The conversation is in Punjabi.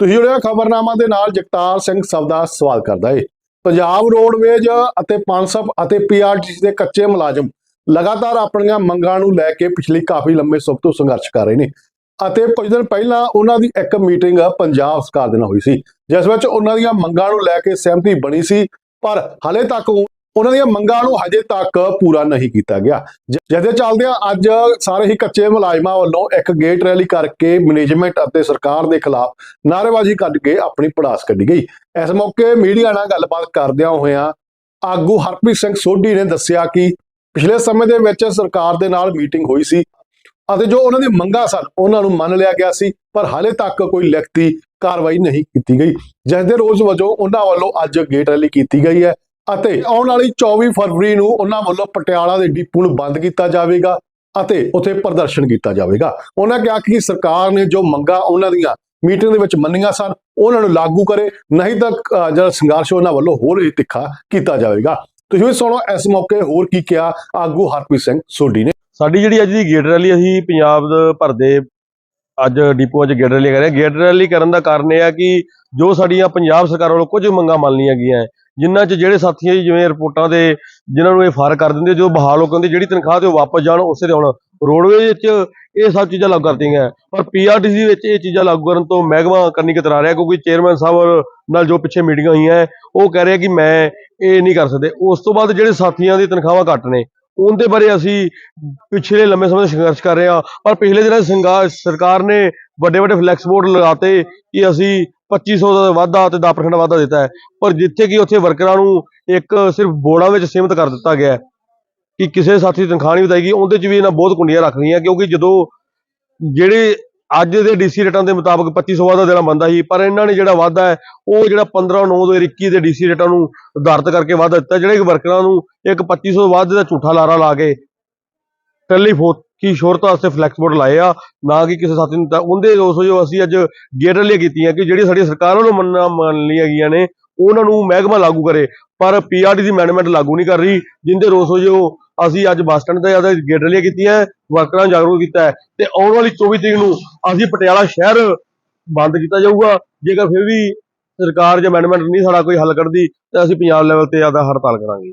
ਤੁਸੀਂ ਜੁੜਿਆ ਖਬਰਨਾਮਾ ਦੇ ਨਾਲ ਜਗਤਾਰ ਸਿੰਘ ਸਵਦਾ ਸਵਾਲ ਕਰਦਾ ਏ। ਪੰਜਾਬ ਰੋਡਵੇਜ ਅਤੇ ਪਨਸਪ ਅਤੇ ਪੀਆਰਟੀਸੀ ਦੇ ਕੱਚੇ ਮੁਲਾਜ਼ਮ ਲਗਾਤਾਰ ਆਪਣੀਆਂ ਮੰਗਾਂ ਨੂੰ ਲੈ ਕੇ ਪਿਛਲੇ ਕਾਫੀ ਲੰਮੇ ਸਮਾਂ ਤੋਂ ਸੰਘਰਸ਼ ਕਰ ਰਹੇ ਨੇ ਅਤੇ ਕੁਝ ਦਿਨ ਪਹਿਲਾਂ ਉਹਨਾਂ ਦੀ ਇੱਕ ਮੀਟਿੰਗ ਪੰਜਾਬ ਸਰਕਾਰ ਦੇ ਨਾਲ ਹੋਈ ਸੀ, ਜਿਸ ਵਿੱਚ ਉਹਨਾਂ ਦੀਆਂ ਮੰਗਾਂ ਨੂੰ ਲੈ ਕੇ ਸਹਿਮਤੀ ਬਣੀ ਸੀ, ਪਰ ਹਾਲੇ ਤੱਕ ਉਹਨਾਂ ਦੀਆਂ ਮੰਗਾਂ ਨੂੰ ਹਜੇ ਤੱਕ ਪੂਰਾ ਨਹੀਂ ਕੀਤਾ ਗਿਆ। ਜ- ਜਿਹਦੇ ਚੱਲਦਿਆਂ ਅੱਜ ਸਾਰੇ ਹੀ ਕੱਚੇ ਮੁਲਾਜ਼ਮਾਂ ਵੱਲੋਂ ਇੱਕ ਗੇਟ ਰੈਲੀ ਕਰਕੇ ਮੈਨੇਜਮੈਂਟ ਅਤੇ ਸਰਕਾਰ ਦੇ ਖਿਲਾਫ ਨਾਅਰੇਬਾਜ਼ੀ ਕੱਢ ਕੇ ਆਪਣੀ ਪੜਾਸ ਕੱਢੀ ਗਈ। ਇਸ ਮੌਕੇ ਮੀਡੀਆ ਨਾਲ ਗੱਲਬਾਤ ਕਰਦਿਆਂ ਹੋਇਆਂ ਆਗੂ ਹਰਪ੍ਰੀਤ ਸਿੰਘ ਸੋਢੀ ਨੇ ਦੱਸਿਆ ਕਿ ਪਿਛਲੇ ਸਮੇਂ ਦੇ ਵਿੱਚ ਸਰਕਾਰ ਦੇ ਨਾਲ ਮੀਟਿੰਗ ਹੋਈ ਸੀ ਅਤੇ ਜੋ ਉਹਨਾਂ ਦੀ ਮੰਗਾਂ ਸਨ, ਉਹਨਾਂ ਨੂੰ ਮੰਨ ਲਿਆ ਗਿਆ ਸੀ, ਪਰ ਹਾਲੇ ਤੱਕ ਕੋਈ ਲਿਖਤੀ ਕਾਰਵਾਈ ਨਹੀਂ ਕੀਤੀ ਗਈ। ਜਿਸ ਦੇ ਰੋਜ਼ ਵਜੋਂ ਉਹਨਾਂ ਵੱਲੋਂ ਅੱਜ ਗੇਟ ਰੈਲੀ ਕੀਤੀ ਗਈ ਹੈ। ਅਤੇ ਆਉਣ ਵਾਲੀ 24 ਫਰਵਰੀ ਨੂੰ ਉਹਨਾਂ ਵੱਲੋਂ ਪਟਿਆਲਾ ਦੇ ਡੀਪੂ ਨੂੰ ਬੰਦ ਕੀਤਾ ਜਾਵੇਗਾ ਅਤੇ ਉੱਥੇ ਪ੍ਰਦਰਸ਼ਨ ਕੀਤਾ ਜਾਵੇਗਾ। ਉਹਨਾਂ ਕਿਹਾ ਕਿ ਸਰਕਾਰ ਨੇ ਜੋ ਮੰਗਾਂ ਉਹਨਾਂ ਦੀਆਂ ਮੀਟਿੰਗ ਦੇ ਵਿੱਚ ਮੰਨੀਆਂ ਸਨ, ਉਹਨਾਂ ਨੂੰ ਲਾਗੂ ਕਰੇ, ਨਹੀਂ ਤਾਂ ਜਿਹੜਾ ਸੰਘਰਸ਼ ਉਹਨਾਂ ਵੱਲੋਂ ਹੋਰ ਹੀ ਤਿੱਖਾ ਕੀਤਾ ਜਾਵੇਗਾ। ਤੁਸੀਂ ਵੀ ਸੁਣੋ, ਇਸ ਮੌਕੇ ਹੋਰ ਕੀ ਕਿਹਾ ਆਗੂ ਹਰਪ੍ਰੀਤ ਸਿੰਘ ਸੋਢੀ ਨੇ। ਸਾਡੀ ਜਿਹੜੀ ਅੱਜ ਦੀ ਗੇਟ ਰੈਲੀ, ਅਸੀਂ ਪੰਜਾਬ ਭਰ ਦੇ ਅੱਜ ਡਿਪੋ 'ਚ ਗੇਟ ਰੈਲੀ ਕਰ ਰਹੇ ਗੇਟ ਰੈਲੀ ਕਰਨ ਦਾ ਕਾਰਨ ਇਹ ਆ ਕਿ ਜੋ ਸਾਡੀਆਂ ਪੰਜਾਬ ਸਰਕਾਰ ਵੱਲੋਂ ਕੁਝ ਮੰਗਾਂ ਮੰਨ ਲਈਆਂ ਗਈਆਂ। ਜਿਨ੍ਹਾਂ 'ਚ ਜਿਹੜੇ ਸਾਥੀ ਜੀ, ਜਿਵੇਂ ਰਿਪੋਰਟਾਂ ਦੇ ਜਿਨ੍ਹਾਂ ਨੂੰ ਇਹ ਫਾਰ ਕਰ ਦਿੰਦੇ ਜੋ ਬਹਾਲ ਹੋ ਦੀ ਜਿਹੜੀ ਤਨਖਾਹ ਤੇ ਉਹ ਵਾਪਸ ਜਾਣ ਉਸੇ ਦੇ ਆਉਣ ਰੋਡਵੇਜ ਵਿੱਚ ਇਹ ਸਭ ਚੀਜ਼ਾਂ ਲਾਗੂ ਕਰਤੀਆਂ। ਗਈਆਂ ਪਰ ਪੀਆਰਟੀਸੀ ਵਿੱਚ ਇਹ ਚੀਜ਼ਾਂ ਲਾਗੂ ਕਰਨ ਤੋਂ ਮਹਿਕਮਾ ਕਰਨੀ ਕਤਰਾ ਰਿਹਾ ਕਿਉਂਕਿ ਚੇਅਰਮੈਨ ਸਾਹਿਬ ਨਾਲ ਜੋ ਪਿੱਛੇ ਮੀਟਿੰਗਾਂ ਹੋਈਆਂ ਉਹ ਕਹਿ ਰਿਹਾ ਕਿ ਮੈਂ ਇਹ ਨਹੀਂ ਕਰ ਸਕਦੇ। ਉਸ ਤੋਂ ਬਾਅਦ ਜਿਹੜੇ ਸਾਥੀਆਂ ਦੀ ਤਨਖਾਹਾਂ ਘੱਟ ਨੇ ਉਹਦੇ ਬਾਰੇ ਅਸੀਂ ਪਿਛਲੇ ਲੰਮੇ ਸਮੇਂ ਤੋਂ ਸੰਘਰਸ਼ ਕਰ ਰਹੇ ਹਾਂ, ਪਰ ਪਿਛਲੇ ਦਿਨਾਂ ਸੰਘਰਸ਼ ਸਰਕਾਰ ਨੇ ਵੱਡੇ ਵੱਡੇ ਫਲੈਕਸ ਬੋਰਡ ਲਗਾਤੇ ਕਿ ਅਸੀਂ 2500 ਦਾ ਵਾਧਾ ਤੇ 10% ਵਾਧਾ ਦਿੱਤਾ ਹੈ। ਪਰ ਜਿੱਥੇ ਕਿ ਉੱਥੇ ਵਰਕਰਾਂ ਨੂੰ ਇੱਕ ਸਿਰਫ ਬੋਰਡਾਂ ਵਿੱਚ ਸੀਮਿਤ ਕਰ ਦਿੱਤਾ ਗਿਆ ਹੈ ਕਿ ਕਿਸੇ ਸਾਥੀ ਤਨਖਾਹ ਨਹੀਂ ਵਧਾਏਗੀ ਉਹਦੇ 'ਚ ਵੀ ਇਹਨਾਂ ਬਹੁਤ ਕੁੰਡੀਆਂ ਰੱਖ ਲਈਆਂ ਕਿਉਂਕਿ ਜਦੋਂ ਜਿਹੜੇ ਅੱਜ ਦੇ ਡੀਸੀ ਰੇਟਾਂ ਦੇ ਮੁਤਾਬਕ 2500 ਦਾ ਦੇਣਾ ਬੰਦਾ ਸੀ, ਪਰ ਇਹਨਾਂ ਨੇ ਜਿਹੜਾ ਵਾਧਾ ਹੈ, ਉਹ ਜਿਹੜਾ 15 9 2021 ਦੇ ਡੀਸੀ ਰੇਟਾਂ ਨੂੰ ਆਧਾਰਿਤ ਕਰਕੇ ਵਾਧਾ ਦਿੱਤਾ, ਜਿਹੜੇ ਵਰਕਰਾਂ ਨੂੰ ਇੱਕ 2500 ਵਾਧੇ ਦਾ ਝੂਠਾ ਲਾਰਾ ਲਾ ਕੇ ਟੈਲੀਫੋਨ ਕੀ ਸ਼ੋਰਤ ਵਾਸਤੇ ਫਲੈਕਸ ਬੋਰਡ ਲਾਏ ਆ, ਨਾ ਕਿ ਕਿਸੇ ਸਾਥੀ ਨੂੰ ਤਾਂ ਉਹਦੇ ਦੋਸਤੋ ਜੋ ਅਸੀਂ ਅੱਜ ਗੇਟ ਲਈ ਕੀਤੀਆਂ ਕਿ ਜਿਹੜੀ ਸਾਡੀ ਸਰਕਾਰ ਵੱਲੋਂ ਮੰਨਾਂ ਮੰਨ ਲਈਆਂ ਗਈਆਂ ਨੇ, ਉਹਨਾਂ ਨੂੰ ਮਹਿਕਮਾ ਲਾਗੂ ਕਰੇ। ਪਰ ਪੀਆਰਡੀ ਦੀ ਮੈਨੇਜਮੈਂਟ ਲਾਗੂ ਨਹੀਂ ਕਰ ਰਹੀ, ਜਿੰਦੇ ਰੋਸੋ ਜੋ ਅਸੀਂ ਅੱਜ ਬੱਸ ਸਟੈਂਡ ਤੇ ਜ਼ਿਆਦਾ ਗੇਟ ਲਈ ਕੀਤੀਆਂ ਵਰਕਰਾਂ ਨੂੰ ਜਾਗਰੂਕ ਕੀਤਾ ਹੈ, ਤੇ ਆਉਣ ਵਾਲੀ 24 ਤਰੀਕ ਨੂੰ ਅਸੀਂ ਪਟਿਆਲਾ ਸ਼ਹਿਰ ਬੰਦ ਕੀਤਾ ਜਾਊਗਾ, ਜੇਕਰ ਫਿਰ ਵੀ ਸਰਕਾਰ ਜਾਂ ਮੈਨੇਜਮੈਂਟ ਨਹੀਂ ਸਾਡਾ ਕੋਈ ਹੱਲ ਕੱਢਦੀ, ਤਾਂ ਅਸੀਂ ਪੰਜਾਬ ਲੈਵਲ ਤੇ ਜ਼ਿਆਦਾ ਹੜਤਾਲ ਕਰਾਂਗੇ।